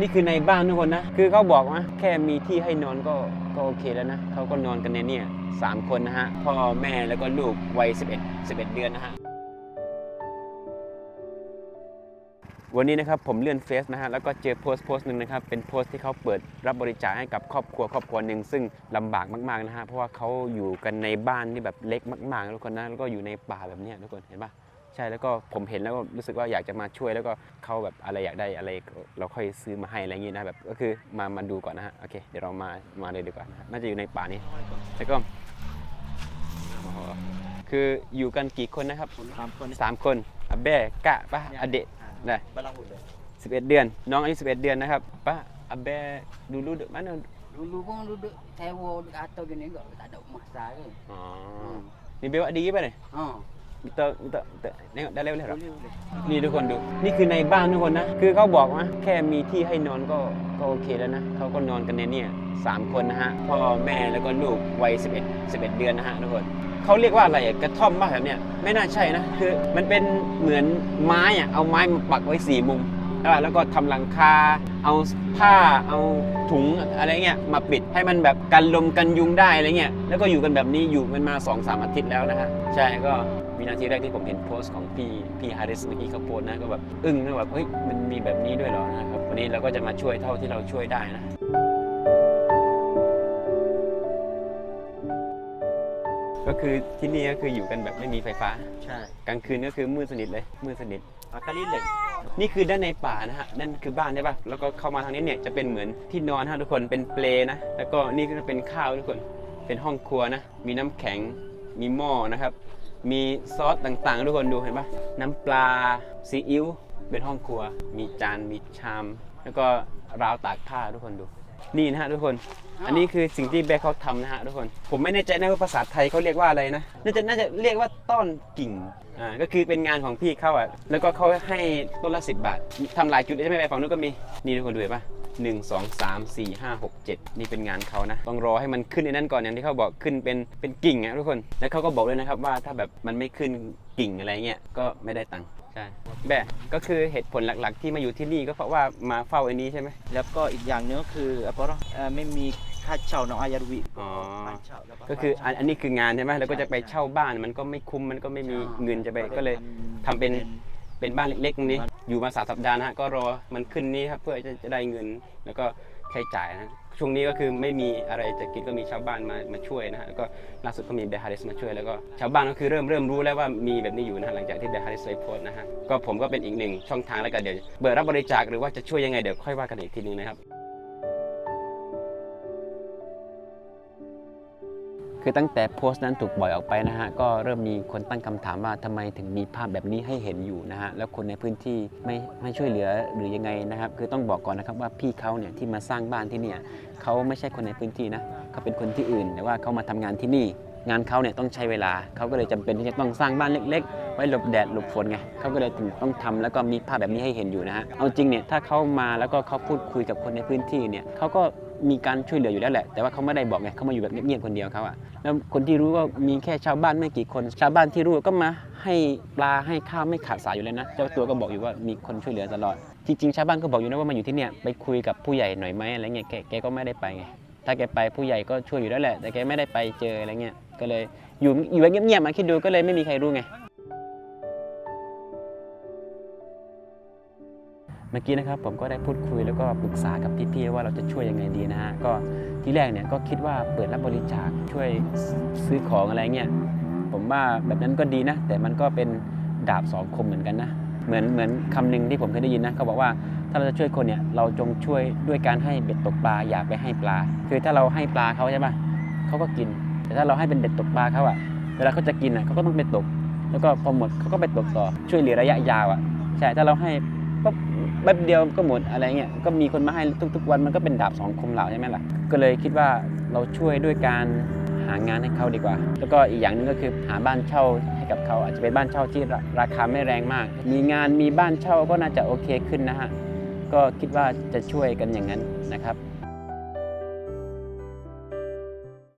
นี่คือในบ้านทุกคนนะ คือเขาบอกว่าแค่มีที่ให้นอนก็ก็โอเคแล้วนะเขาก็นอนกันในเนี่ยสามคนนะฮะ พ่อแม่แล้วก็ลูกวัย 11 11 เดือนนะฮะ วันนี้นะครับผมเลื่อนเฟซนะฮะ แล้วก็เจอโพสต์โพสต์หนึ่งนะครับ เป็นโพสต์ที่เขาเปิดรับบริจาคให้กับครอบครัวครอบครัวหนึ่งซึ่งลำบากมากๆนะฮะ เพราะว่าเขาอยู่กันในบ้านที่แบบเล็กมากๆทุกคนนะ แล้วก็อยู่ในป่าแบบนี้ทุกคนเห็นปะ ใช่แล้วก็ผมเห็นแล้วก็รู้สึกว่าอยากจะมาช่วยแล้วก็เขาแบบอะไรอยากได้อะไรเราค่อยซื้อมาให้อะไรอย่างงี้นะแบบก็คือมามาดูก่อนนะฮะโอเคเดี๋ยวเรามามาเลยดีกว่านะฮะน่าจะอยู่ในป่านี้แล้วก็โอ้โหคืออยู่กันกี่คนนะครับสามคนสามคนอาแบกะปะอเดะนะบาลังหุ่นเลย11เดือน น้องอายุ11เดือนนะครับป้าอาแบดูดูด mana Dulu pun duduk sewa dekat atas gini kok tak ada masalah ke. oh ni bewak diri apa ni Ha. Kita kita kita tengok dalam boleh tak Boleh boleh. นี่ทุกคนดู นี่คือในบ้านทุกคนนะ คือเขาบอกว่าแค่มีที่ให้นอนก็ก็โอเคแล้วนะเขาก็นอนกันในเนี่ยสามคนนะฮะพ่อแม่แล้วก็ลูกวัย11 11 เดือนนะฮะทุกคนเขาเรียกว่าอะไรอะกระท่อมบ้าแบบเนี้ยไม่น่าใช่นะคือมันเป็นเหมือนไม้อะเอาไม้มาปักไว้สี่มุม แล้วก็ทำหลังคา เอาผ้า เอาถุงอะไรเงี้ยมาปิดให้มันแบบกันลมกันยุงได้อะไรเงี้ย แล้วก็อยู่กันแบบนี้อยู่มันมา2อสามอาทิตย์แล้วนะฮะ ใช่ก็วินาทีแรกที่ผมเห็นโพสต์ของพี่พี่ฮาริสเมื่อกี้เขาโพสนะก็แบบอึ้งนะแบบเฮ้ยมันมีแบบนี้ด้วยเหรอนะครับวันนี้เราก็จะมาช่วยเท่าที่เราช่วยได้นะ ก็คือที่นี่ก็คืออยู่กันแบบไม่มีไฟฟ้า ใช่กลางคืนก็คือมืดสนิทเลยมืดสนิท อากาลิเหล็กนี่คือด้านในป่านะฮะนั่นคือบ้านใช่ปะแล้วก็เข้ามาทางนี้เนี่ยจะเป็นเหมือนที่นอนฮะทุกคนเป็นเปลนะแล้วก็นี่ก็จะเป็นข้าวทุกคนเป็นห้องครัวนะมีน้ำแข็งมีหม้อนะครับ มีซอสต่างๆ ทุกคนดูเห็นปะน้ำปลาซีอิ๊วเป็นห้องครัว มีจานมีชาม แล้วก็ราวตากผ้าทุกคนดู นี่นะฮะทุกคน อันนี้คือสิ่งที่แบกเขาทำนะฮะทุกคน ผมไม่แน่ใจนะว่าภาษาไทยเขาเรียกว่าอะไรนะ น่าจะน่าจะเรียกว่าต้อนกิ่ง อ่า ก็คือเป็นงานของพี่เขาอะ แล้วก็เขาให้ต้นละสิบบาท ทำหลายจุดใช่ไหมไปฝั่งนู้นก็มี นี่ทุกคนดูเห็นปะหนึ่งสองสามสี่ห้าหกเจ็ดนี่เป็นงานเขานะ ต้องรอให้มันขึ้นในนั้นก่อนอย่างที่เขาบอกขึ้นเป็นเป็นกิ่งอะทุกคน แล้วเขาก็บอกเลยนะครับว่าถ้าแบบมันไม่ขึ้นกิ่งอะไรเงี้ย ก็ไม่ได้ตังค์ ใช่แบะก็คือเหตุผลหลักๆ ที่มาอยู่ที่นี่ก็เพราะว่ามาเฝ้าไอ้นี้ใช่ไหม แล้วก็อีกอย่างหนึงก็คืออะไรนะเอ่อไม่มีค่าเช่าน้องอายารุวิอ๋อค่าเช่าแล้วก็คืออันอันนี้คืองานใช่ไหมแล้วก็จะไปเช่าบ้านมันก็ไม่คุ้มมันก็ไม่มีเงินจะไปก็เลยทำเป็นเป็นบ้านเล็กๆตรงนี้อยู่มาสามสัปดาห์นะฮะก็รอมันขึ้นนี้ครับเพื่อจะจะได้เงิน แล้วก็ ใช้จ่ายนะช่วงนี้ก็คือไม่มีอะไรจะกินก็มีชาวบ้านมามาช่วยนะฮะแล้วก็ล่าสุดก็มีเบฮาริสมาช่วยแล้วก็ชาวบ้านก็คือเริ่มเริ่มรู้แล้วว่ามีแบบนี้อยู่นะฮะหลังจากที่เบฮาริสได้โพสต์นะฮะก็ผมก็เป็นอีกหนึ่งช่องทางแล้วกันเดี๋ยวเปิดรับบริจาคหรือว่าจะช่วยยังไงเดี๋ยวค่อยว่ากันอีกทีนึงนะครับ คือตั้งแต่โพสต์นั้นถูกปล่อยออกไปนะฮะก็เริ่มมีคนตั้งคำถามว่าทำไมถึงมีภาพแบบนี้ให้เห็นอยู่นะฮะแล้วคนในพื้นที่ไม่ไม่ช่วยเหลือหรือยังไงนะครับ คือต้องบอกก่อนนะครับว่าพี่เขาเนี่ยที่มาสร้างบ้านที่เนี่ยเขาไม่ใช่คนในพื้นที่นะเขาเป็นคนที่อื่น แต่ว่าเขามาทำงานที่นี่งานเขาเนี่ยต้องใช้เวลา เขาก็เลยจำเป็นที่จะต้องสร้างบ้านเล็ก ๆ ไว้หลบแดดหลบฝนไง เขาก็เลยถึงต้องทำแล้วก็มีภาพแบบนี้ให้เห็นอยู่นะฮะ เอาจริงเนี่ยถ้าเขามาแล้วก็เขาพูดคุยกับคนในพื้นที่เนี่ยเขาก็ มีการช่วยเหลืออยู่แล้วแหละ แต่ว่าเขาไม่ได้บอกไงเขามาอยู่แบบเงียบๆคนเดียวเขาอะแล้วคนที่รู้ก็มีแค่ชาวบ้านไม่กี่คน ชาวบ้านที่รู้ก็มาให้ปลาให้ข้าวไม่ขาดสายอยู่เลยนะเจ้าตัวก็บอกอยู่ว่ามีคนช่วยเหลือตลอด จริงๆชาวบ้านก็บอกอยู่นะว่ามาอยู่ที่เนี่ยไปคุยกับผู้ใหญ่หน่อยไหมอะไรเงี้ยแกแกก็ไม่ได้ไปไงถ้าแกไปผู้ใหญ่ก็ช่วยอยู่แล้วแหละ แต่แกไม่ได้ไปเจออะไรเงี้ยก็เลยอยู่อยู่แบบเงียบๆมาคิดดูก็เลยไม่มีใครรู้ไง เมื่อกี้นะครับผมก็ได้พูดคุยแล้วก็ปรึกษากับพี่ๆว่าเราจะช่วยยังไงดีนะฮะก็ที่แรกเนี่ยก็คิดว่าเปิดรับบริจาคช่วยซื้อของอะไรเงี้ยผมว่าแบบนั้นก็ดีนะ แต่มันก็เป็นดาบสองคมเหมือนกันนะเหมือนเหมือนคำหนึ่งที่ผมเคยได้ยินนะเขาบอกว่าถ้าเราจะช่วยคนเนี่ยเราจงช่วยด้วยการให้เบ็ดตกปลาอย่าไปให้ปลา คือถ้าเราให้ปลาเขาใช่ปะเขาก็กิน แต่ถ้าเราให้เป็นเบ็ดตกปลาเขาอะเวลาเขาจะกินอะเขาก็ต้องไปตก แล้วก็พอหมดเขาก็ไปตกต่อช่วยเหลือระยะยาวอะใช่ถ้าเราให้ แป๊บเดียวก็หมดอะไรเงี้ยก็มีคนมาให้ทุกๆ วันมันก็เป็นดาบสองคมเหล่าใช่ไหมล่ะก็เลยคิดว่าเราช่วยด้วยการหางานให้เขาดีกว่า แล้วก็อีกอย่างหนึงก็คือหาบ้านเช่าให้กับเขาอาจจะเป็นบ้านเช่าที่ราคาไม่แรงมาก มีงานมีบ้านเช่าก็น่าจะโอเคขึ้นนะฮะก็คิดว่าจะช่วยกันอย่างนั้นนะครับ